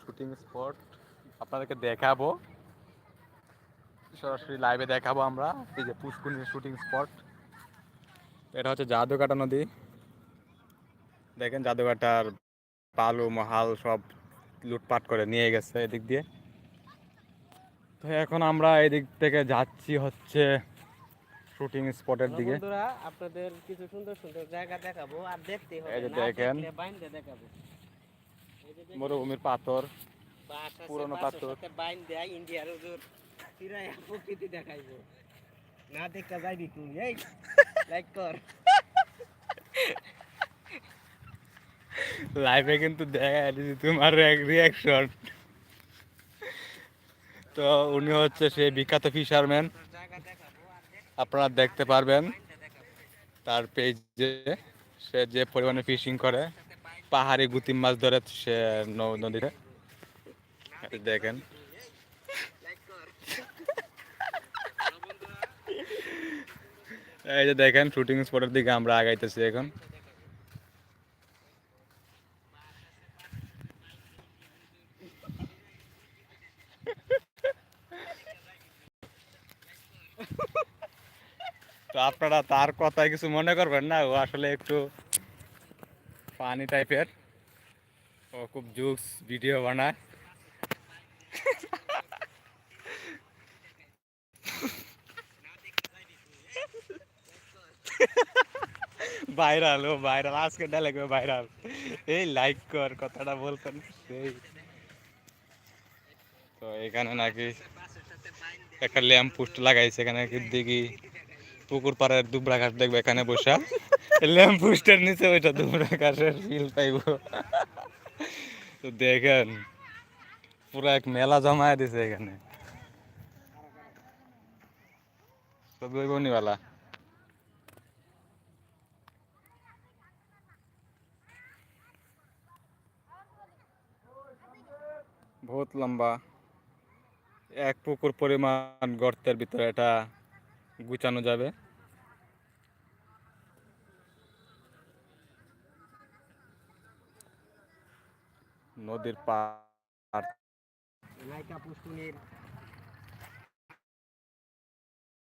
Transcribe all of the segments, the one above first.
Shooting spot আপনাদেরকে দেখাবো। সরাসরি লাইভে দেখাবো আমরা। এই যে পুষ্কুনির শুটিং স্পট এটা হচ্ছে জাদুকাটা নদী। দেখেন জাদুকাটার বালু মহাল সব লুটপাট করে নিয়ে গেছে এদিক দিয়ে। তো এখন আমরা এদিক থেকে যাচ্ছি হচ্ছে শুটিং স্পটের দিকে। বন্ধুরা আপনাদের কিছু সুন্দর সুন্দর জায়গা দেখাবো আর দেখতে হবে। দেখেন। দেখাবো। মরুভূমির পাথর পুরনো পাথর। বাইন দেয় ইন্ডিয়ার প্রকৃতি দেখাইবো। না দেখা যাইবি তুই এই লাইক কর। লাইভে কিন্তু দেখা দিচ্ছি তোমার রিয়াকশন তো উনি হচ্ছে সেই বিখ্যাত ফিশারম্যান আপনারা দেখতে পারবেন তার পেজে সে যে পরিমাণে ফিশিং করে। পাহাড়ি গুতিম মাছ ধরে সে নদীতে। দেখেন। এই যে দেখেন শুটিং স্পটের দিকে আমরা আগাইতেছি এখন। তো আপনারা তার কথায় কিছু মনে করবেন না? ও আসলে একটু পানি টাইপের। ও খুব জুকস ভিডিও বানায়। ভাইরাল, ও ভাইরাল। আজকে ডায়লগ ভাইরাল। এই লাইক কর, কথাটা বলতেন। সেই। তো এখানে নাকি একটা ল্যাম্প পোস্ট লাগাইছে, এখানে কি দেখি পুকুর পাড়ের দুবরা ঘাস দেখবে এখানে বসা। ল্যাম্প পোস্টের নিচে ওইটা দুবরা ঘাসের ফিল পাইব। তো দেখেন, পুরো এক মেলা জমায় দিছে এখানে। বনিওয়ালা। বহুত লম্বা। এক পুকুর পরিমাণ গর্তের ভিতরে এটা গুছানো যাবে। নদীর পার নায়িকা পুষ্কুনির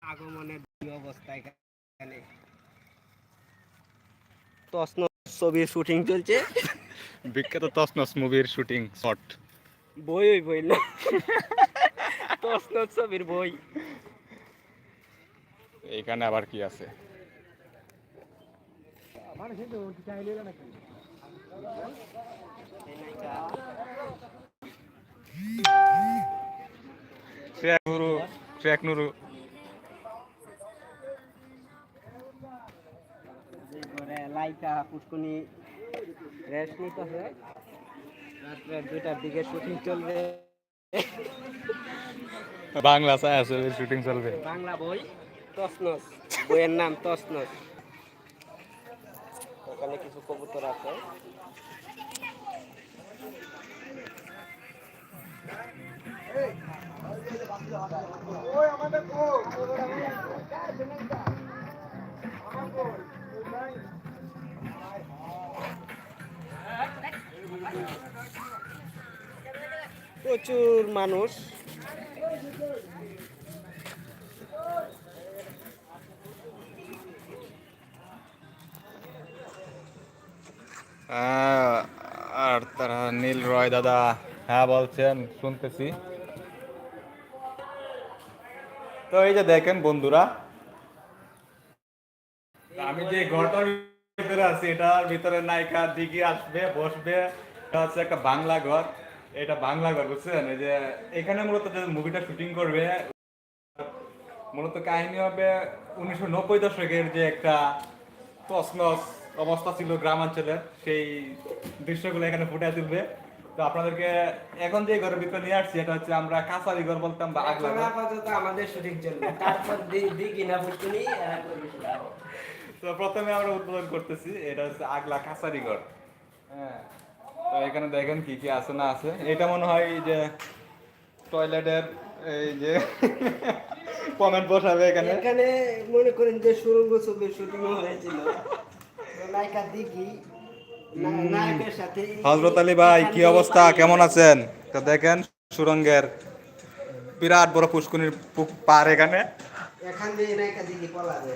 আগমনের অবস্থা এখানে। তসন ছবির শুটিং চলছে। বিখ্যাত তসনস মুভির শুটিং শট। বই ওই বই না। তসন ছবির বই। এইখানে আবার কি আছে? এই নায়িকা track Nuru track Nuru Laika পুষ্কুনি rest নিতেছে রাত্রে দুইটার দিকে শুটিং চলবে বাংলা ছায়া ছবির শুটিং চলবে। বাংলা বই তসনস বইয়ের নাম তসনস ওখানে কিছু কবুতর আছে। প্রচুর মানুষ। আর তারা নীল রয় দাদা হ্যাঁ বলছেন, শুনতেছি। তো এই যে দেখেন বন্ধুরা, আমি যে ঘরটার ভিতরে আছি, এটার ভিতরে নায়িকা দিঘি আসবে, বসবে। এটা হচ্ছে একটা বাংলা ঘর। এটা বাংলা ঘর, বুঝছেন? এই যে এখানে মূলত যে মুভিটা শুটিং করবে, মূলত কাহিনী হবে উনিশশো নব্বই দশকের যে একটা তসনস অবস্থা ছিল গ্রামাঞ্চলের সেই দৃশ্যগুলো এখানে ফুটে তুলবে। তো আপনাদেরকে এখন যে ঘরের ভিতরে নিয়ে আসছি এটা হচ্ছে আমরা কাঁচারি ঘর বলতাম বা আগলা আপাতত আমাদের শুটিং চলবে তারপর দিঘি না shooting। তো প্রথমে আমরা উদ্বোধন করতেছি এটা হচ্ছে আগলা কাঁচারি ঘর। হ্যাঁ তো এখানে দেখেন কি কি আছে না আছে। এটা মনে হয় এই যে টয়লেটের এই যে কমেন্ট বসাবে এখানে। এখানে মনে করেন যে সুরঙ্গ ছবির শুটিং হয়েছিল। নায়িকা দিঘি না- নায়কের সাথে হজরত আলী ভাই কি অবস্থা? কেমন আছেন? তো দেখেন সুরঙ্গের বিরাট বড় পুষ্কুনির পার এখানে। এখান দিয়ে নায়িকা দিকে পলাবে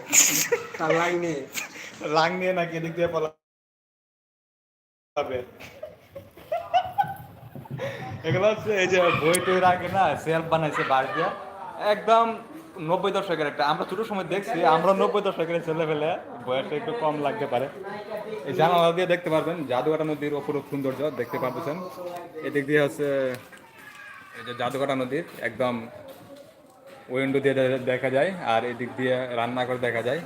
তার লাইনে লাং নিয়ে নাকি এদিক দিয়ে পলাবে এগুলো হচ্ছে এই যে বই টই রাখে না সেলফ বানাইছে দিয়ে একদম নব্বই দশকের একটা, আমরা ছোট সময় দেখছি, আমরা নব্বই দশকের ছেলে ফেলে বয়সটা একটু কম লাগতে পারে। এই জানালা দিয়ে দেখতে পারবেন, জাদুঘাটা নদীর অপরূপ সৌন্দর্য, দেখতে পারতেছেন। এদিক দিয়ে হচ্ছে, এই যে জাদুঘাটা নদীর একদম উইন্ডো দিয়ে দেখা যায়, আর এদিক দিয়ে রান্নাঘর দেখা যায়।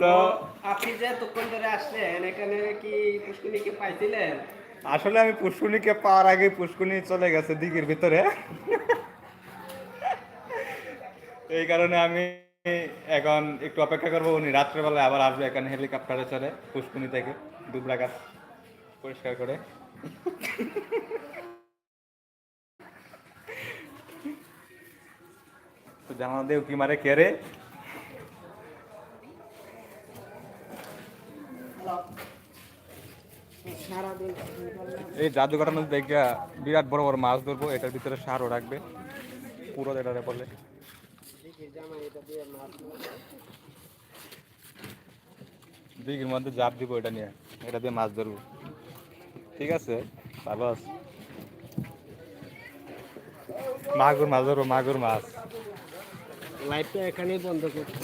তো আপনি যে এতক্ষণ ধরে আসলেন, এখানে কি পুষ্করিণীকে পাইছিলেন? আসলে আমি পুষ্কুনিকে পাওয়ার আগে পুষ্কুনি চলে গেছে দিঘির ভিতরে। এই কারণে আমি এখন একটু অপেক্ষা করব, উনি রাত্রেবেলায় আবার আসবে এখানে হেলিকপ্টারে চড়ে পুষ্কুনি থেকে দুবরা গাছ পরিষ্কার করে। জানা দেও কি মারে কে রে? এই জাদুঘাটা নদী দেখে বিরাট বড় বড় মাছ ধরবো এটার ভিতরে সারও রাখবে। পুরো এটারে বলে। দিঘির মধ্যে জাপ দিব এটা নিয়ে এটা দিয়ে মাছ ধরবো। ঠিক আছে ভালো আছে? মাগুর মাছ ধরবো মাগুর মাছ। লাইফটা এখানেই বন্ধ করছি।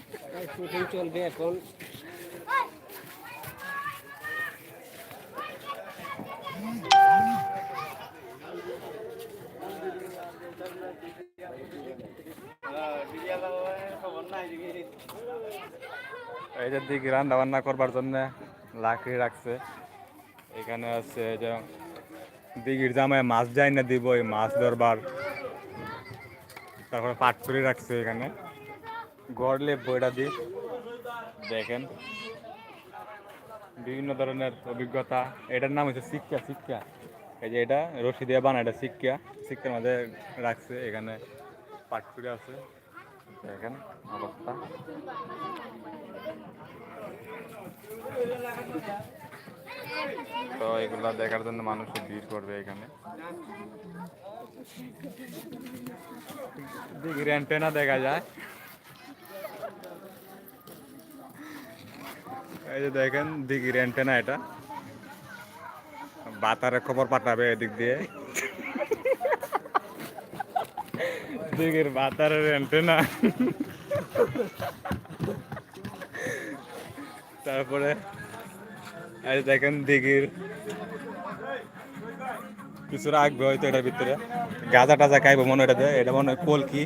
শুটিং চলবে এখন। যে দিঘি রান্না বান্না করবার জন্য লাকড়ি রাখছে। এখানে আছে যে দিঘির জামায় মাছ যাই না দিব, এই মাছ ধরবার। তারপরে পাটপুরি রাখছে এখানে। গড়লে বইটা দি দেখেন। বিভিন্ন ধরনের অভিজ্ঞতা। এটার নাম হচ্ছে শিক্ষা শিক্ষা এই যে এটা রশি দিয়ে বানা এটা শিক্ষা শিক্ষার মধ্যে রাখছে, এখানে পাটপুরি আছে। দেখেন অবস্থা। তো এগুলা দেখার জন্য মানুষ ভিড় করবে এখানে। দেখা যায়। এই যে দেখেন দিঘির অ্যান্টেনা এটা। বাতারে খবর পাঠাবে এদিক দিয়ে। দিঘির বাতারের অ্যান্টেনা। তারপরে এই দেখেন দিঘির কিছু রাখবে হয়তো এটার ভিতরে। গাঁজা টাজা খাইবো মনে এটাতে। এটা মনে হয় কলকি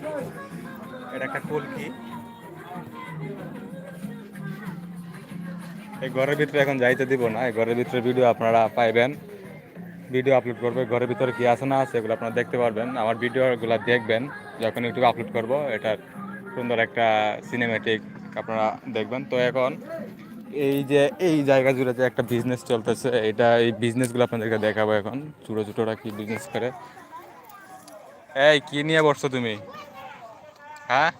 এটা একটা কলকি এই ঘরের ভিতরে এখন যাইতে দিব না। এই ঘরের ভিতরে ভিডিও আপনারা পাইবেন। ভিডিও আপলোড করবে। ঘরের ভিতরে কি আছে না আছে এগুলো আপনারা দেখতে পারবেন। আমার ভিডিওগুলো দেখবেন। যখন ইউটিউবে আপলোড করব, এটার সুন্দর একটা সিনেমেটিক আপনারা দেখবেন। তো এখন এই যে এই জায়গা জুড়ে যে একটা বিজনেস চলতেছে। এটা এই বিজনেসগুলো আপনাদেরকে দেখাবো এখন। ছোটো ছোটোরা কি বিজনেস করে? এই কি নিয়ে বসছো তুমি? হ্যাঁ?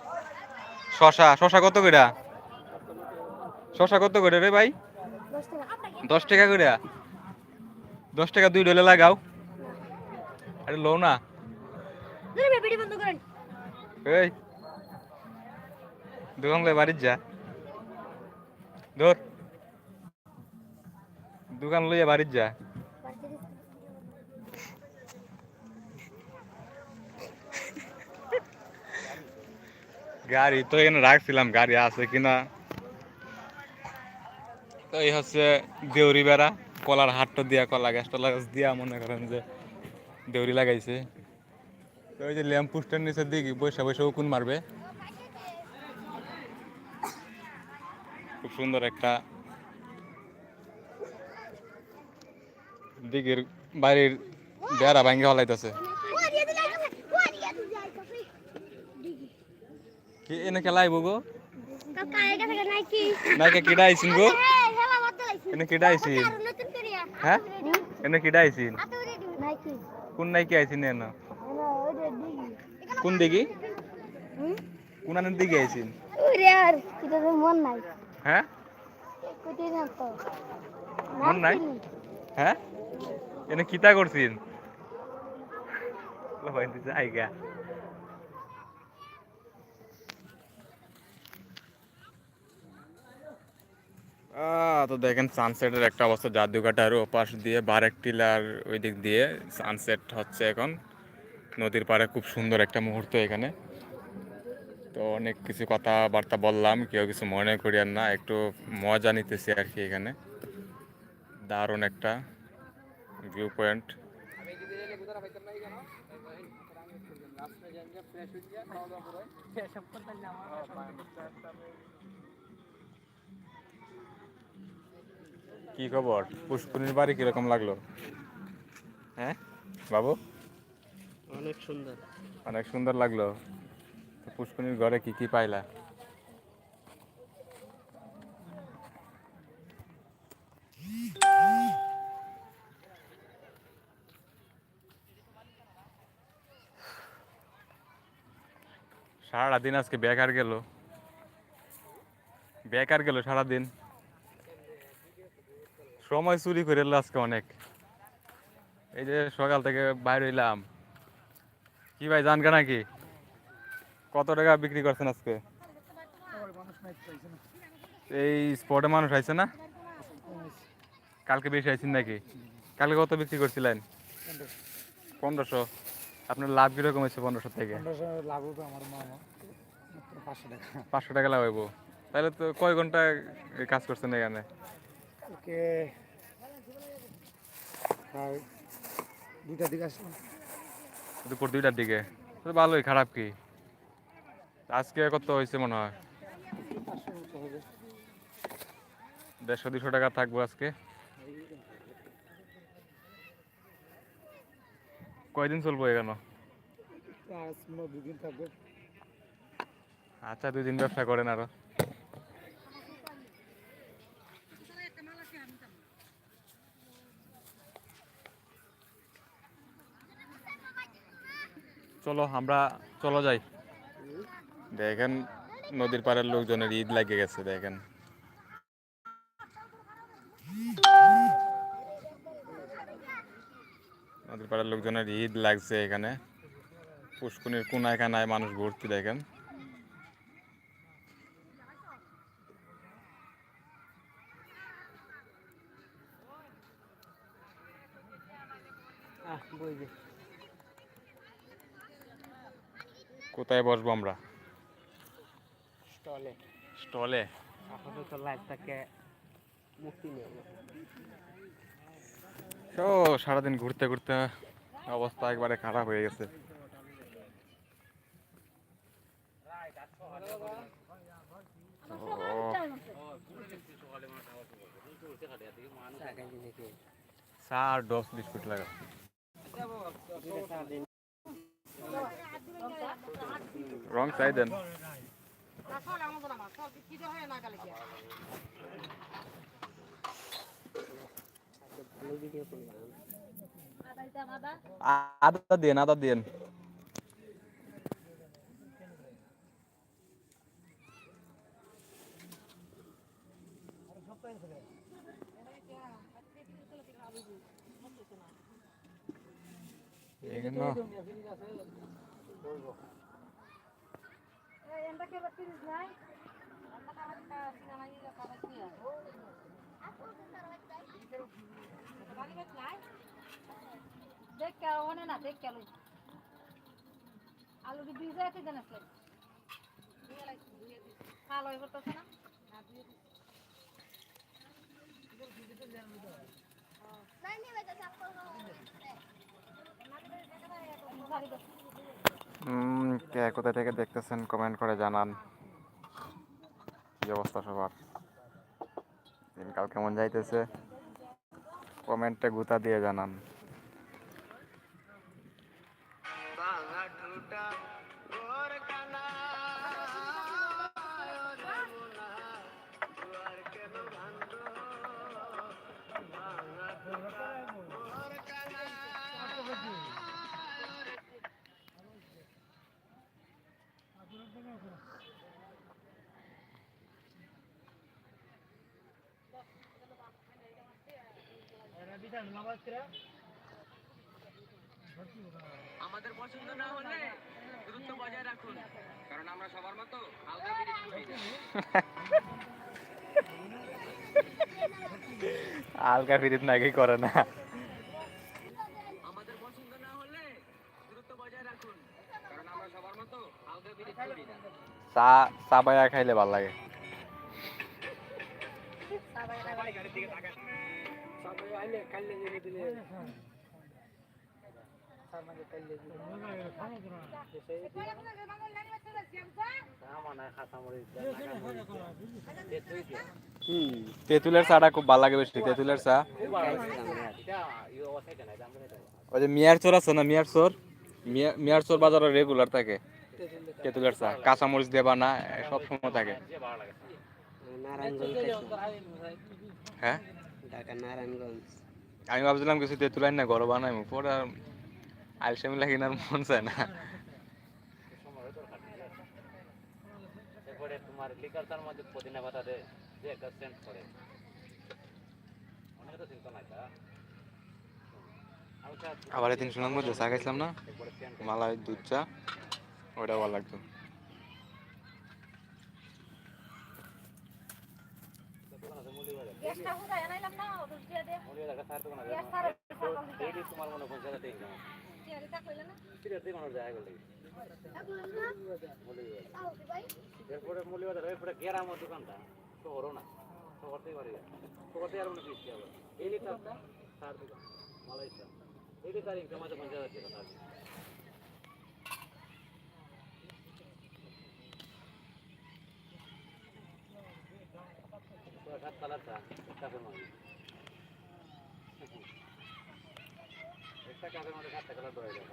শশা শশা কত করে? শশা কত করে রে ভাই? দশ টাকা করে? দশ টাকা দুই ডলে লাগাও। আরে লো না। এই। দোকান বাড়ির যা। দোকান লইয়া বাড়ির যা। গাড়ি তো এখানে রাখছিলাম, গাড়ি আছে কিনা। তো এই হচ্ছে দেউরি বেড়া, কলার হাটটা দিয়া, কলা গাছ টলা গাছ দিয়া মনে করেন যে দেউরি লাগাইছে। তো ওই যে ল্যাম্প পোস্টের নিচে দিকে বৈশা বৈশা উকুন মারবে। সুন্দর একটা দিঘির বাড়ির বেড়া ভাঙ্গে হলাইতেছে কি এনে খেলাই গো? নাইকে কিডা আইছিন গো? এনে কিডা আইছিন? হ্যাঁ? এনে কিডা আইছিন? কোন নাইকে আইছিন এনে? কোন দিকে কোন আনের দিকে আইছিন? মন নাই। হ্যাঁ? হ্যাঁ? এনে কিতা করছিন জায়গা তো দেখেন সানসেটের একটা অবস্থা, জাদুঘাটার ওপাশ দিয়ে বারেক টিলার ওই দিক দিয়ে সানসেট হচ্ছে এখন। নদীর পাড়ে খুব সুন্দর একটা মুহূর্ত এখানে। তো অনেক কিছু কথাবার্তা বললাম কেউ কিছু মনে করিয়েন না একটু মজা নিতেছি আর কি এখানে। দারুণ একটা ভিউ পয়েন্ট কি খবর? পুষ্করিণীর বাড়ি কীরকম লাগল? হ্যাঁ? বাবু? অনেক সুন্দর। অনেক সুন্দর লাগল। তো পুষ্করিণীর ঘরে কি কি পাইলা? সারাদিন আজকে বেকার গেল। বেকার গেল সারাদিন। সময় চুরি করে এলো আজকে অনেক। এই যে সকাল থেকে বাইরে হইলাম কি ভাই জানকা নাকি? কত টাকা বিক্রি করছেন আজকে? এই স্পটে মানুষ আইছে না? কালকে বেশি আইছেন নাকি? কালকে কত বিক্রি করছিলেন? পনেরোশো। আপনার লাভ কীরকম হয়েছে পনেরোশো থেকে? পাঁচশো টাকা লাভ হইব। তাহলে তো কয় ঘণ্টা কাজ করছেন এখানে? দুইটার দিকে আসলাম। দুপুর দুইটার দিকে। ভালোই খারাপ কি? আজকে কত হয়েছে মনে হয়? দেড়শো দুশো টাকা থাকব আজকে। কয়দিন চলবো এখানে? দুদিন আচ্ছা দুই দিন ব্যবসা করেন আরও। চলো, আমরা চলো যাই। দেখেন, নদীর পাড়ের লোকজনের ঈদ লাগে গেছে, দেখেন। নদীর পাড়ার লোকজনের ঈদ লাগছে এখানে। পুষ্কুনির কোনায় কানায় মানুষ ভর্তি, দেখেন। কোথায় বসবো আমরা? স্টলে। স্টলে। আপাতত লাইফটাকে মুক্তি নেব তো সারাদিন ঘুরতে ঘুরতে অবস্থা একবারে খারাপ হয়ে গেছে। চা আর ডস বিস্কুট লাগা রং চাই দেন। আদা দেন আদা দেন এখানে। দেখ কে ওনে না দেখ কে আলু দি বিজে আছে দেন আসলে ভালো হইব তো না উম, কে কোথা থেকে দেখতেছেন কমেন্ট করে জানান। কি অবস্থা সবার? দিনকাল কেমন যাইতেছে? কমেন্টে গুতা দিয়ে জানান। আমাদের পছন্দ না হলে দূরত্ব বজায় রাখুন। কারণ আমরা সবার মতো আলাদা না। আলকা ফিরিত নাকি করে না। আমাদের পছন্দ না হলে দূরত্ব বজায় রাখুন। কারণ আমরা সবার মতো করি না চা চা পায়া খাইলে ভালো লাগে। তেঁতুলের চাটা খুব ভালো লাগে বেশি, তেঁতুলের চা। ওই যে মিয়ার চোর আছে না, মিয়ার চোর? মিয়া- মিয়ার চোর বাজারে রেগুলার থাকে, তেঁতুলের চা। কাঁচামরিচ দেবা না সব সময় থাকে। হ্যাঁ? ঢাকা নারায়ণগঞ্জ। আমি ভাবছিলাম কিছু তেঁতুলাই না ঘর বানাই পরে আর আলসামি লাগি না মন চায় না। তোমার লিকার তার মধ্যে পুদিনা পাতা দে যে একটা সেন্ট করে। অনেক তো চিন্তা নাই তা। আবার এদিন শোনার মধ্যে চা খাইছিলাম না? মালাই দুধ চা ওটা ভালো লাগতো গ্যাসটা কোথায় আনাইলাম না ওদের দিয়ে দে মনে হয় সার তো না গ্যাস ছাড়া সকাল দিকে ডেইলি তোমার মনে পঞ্চাশ টাকা দিন চেয়ারিটা কইলে না সিরিয়াস দিয়ে মানুষ যায় গেলে এরপরে মূল্যবাজার এরপরে গেরামের দোকানটা। শহরও না শহর থেকে বাড়ি শহর থেকে আর মনে পিছিয়ে আবার এই লিটারটা সার দোকান মালয়েশিয়া। এই লিটার ইনকাম আছে পঞ্চাশ হাজার টাকা সার সাত কালার চা কাপের মধ্যে একটা কাপের মধ্যে সাতটা কালার ধরে যায়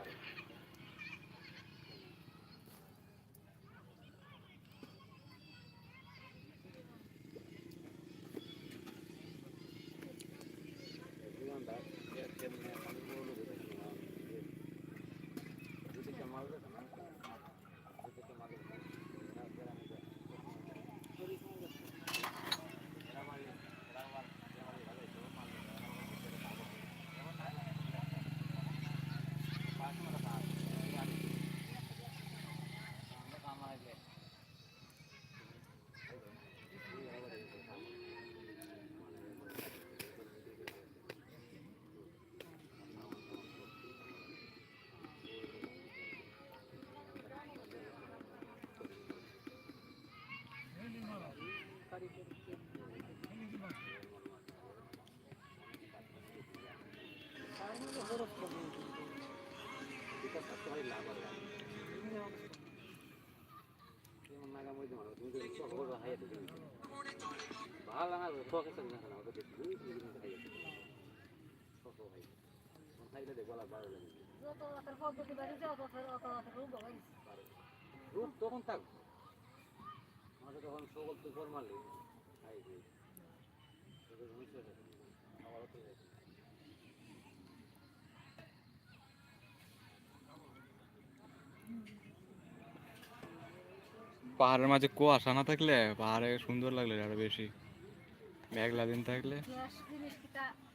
ভালো না ফোকাস না না ওটা দেখি খাইলে দেখো ভালো লাগে যত রাতের পদ্ধতি বাড়ি যাও তত অত রাতের রূপ তখন থাকব আমাকে তখন সকল তুই ফর মারলি খাই দিই তোদের বুঝতে আবার তো পাহাড়ের মাঝে কুয়াশা না থাকলে পাহাড়ে সুন্দর লাগলে আরও বেশি। মেঘলা দিন থাকলে।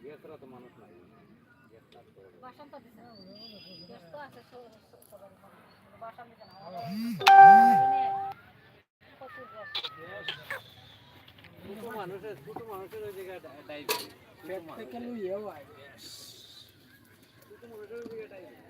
গ্যাস ছোট মানুষের ছোট মানুষের ওই জায়গায় ডাইভ ছোট মানুষের। ওই জায়গায় টাইপ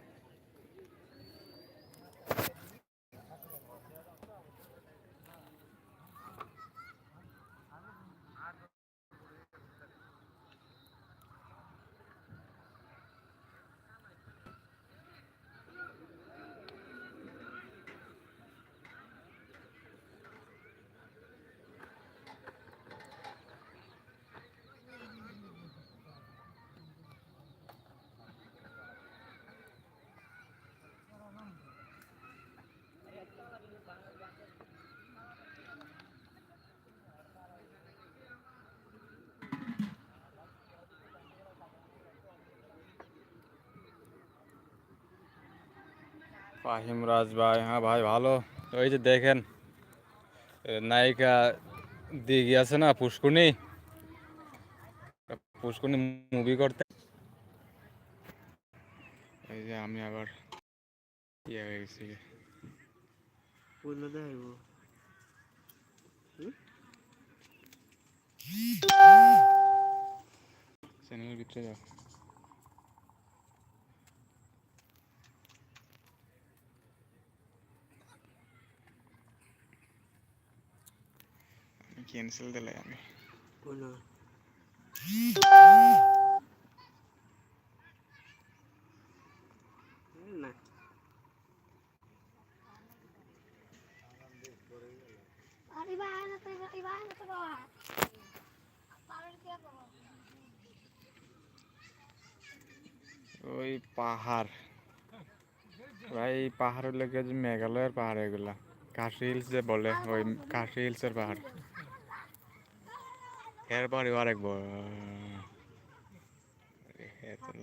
ফাহিম, রাজ ভাই হ্যাঁ ভাই, ভালো। ওই যে দেখেন নায়িকা দিঘি আছে না পুষ্কুনি পুষ্কুনি মুভি করতে। এই যে আমি আবার ইয়ে হয়ে গেছি। চ্যানেলের ভিতরে যাও। Parang kaya ko. ওই পাহাড়। ভাই এই পাহাড়ের লেগে যে মেঘালয়ের পাহাড় এগুলা। কাশি হিলস যে বলে ওই কাশি হিলসের পাহাড়। এরপরে আরেক বড়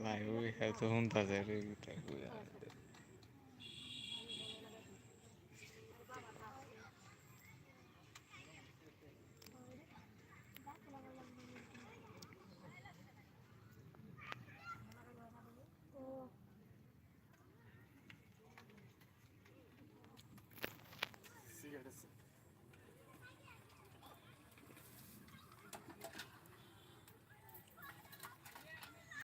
লাইভ ওই হ্যাঁ তো শুনতেছে